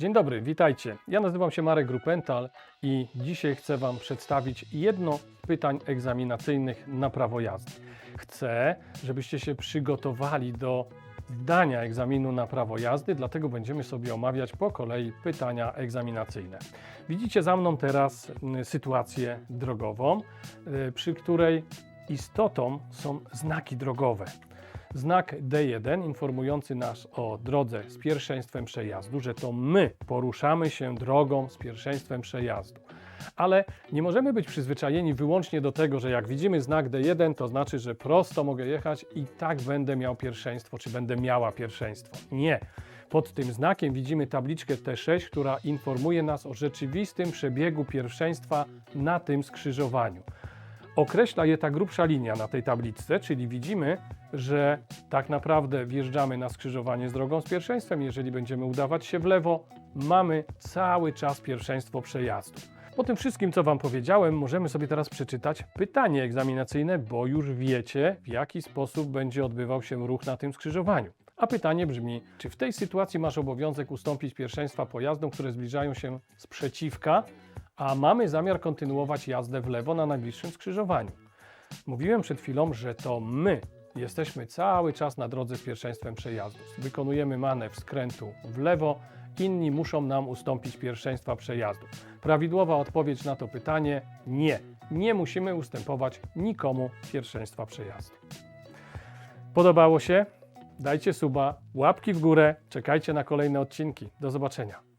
Dzień dobry, witajcie. Ja nazywam się Marek Grupental i dzisiaj chcę Wam przedstawić jedno z pytań egzaminacyjnych na prawo jazdy. Chcę, żebyście się przygotowali do zdania egzaminu na prawo jazdy, dlatego będziemy sobie omawiać po kolei pytania egzaminacyjne. Widzicie za mną teraz sytuację drogową, y, przy której istotą są znaki drogowe. Znak D1 informujący nas o drodze z pierwszeństwem przejazdu, że to my poruszamy się drogą z pierwszeństwem przejazdu. Ale nie możemy być przyzwyczajeni wyłącznie do tego, że jak widzimy znak D1, to znaczy, że prosto mogę jechać i tak będę miał pierwszeństwo, czy będę miała pierwszeństwo. Nie. Pod tym znakiem widzimy tabliczkę T6, która informuje nas o rzeczywistym przebiegu pierwszeństwa na tym skrzyżowaniu. Określa je ta grubsza linia na tej tabliczce, czyli widzimy, że tak naprawdę wjeżdżamy na skrzyżowanie z drogą z pierwszeństwem. Jeżeli będziemy udawać się w lewo, mamy cały czas pierwszeństwo przejazdu. Po tym wszystkim, co Wam powiedziałem, możemy sobie teraz przeczytać pytanie egzaminacyjne, bo już wiecie, w jaki sposób będzie odbywał się ruch na tym skrzyżowaniu. A pytanie brzmi, czy w tej sytuacji masz obowiązek ustąpić pierwszeństwa pojazdom, które zbliżają się z przeciwka, a mamy zamiar kontynuować jazdę w lewo na najbliższym skrzyżowaniu? Mówiłem przed chwilą, że to my jesteśmy cały czas na drodze z pierwszeństwem przejazdu. Wykonujemy manewr skrętu w lewo, inni muszą nam ustąpić pierwszeństwa przejazdu. Prawidłowa odpowiedź na to pytanie nie. Nie musimy ustępować nikomu pierwszeństwa przejazdu. Podobało się? Dajcie suba, łapki w górę, czekajcie na kolejne odcinki. Do zobaczenia.